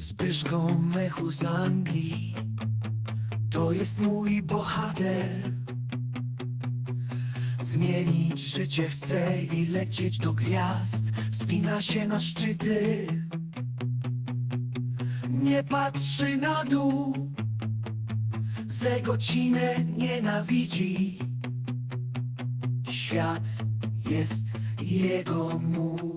Zbyszko Mechu z Anglii To jest mój bohater. Zmienić życie chce i lecieć do gwiazd Spina się na szczyty. Nie patrzy na dół Ze godzinę nienawidzi. Świat jest jego mój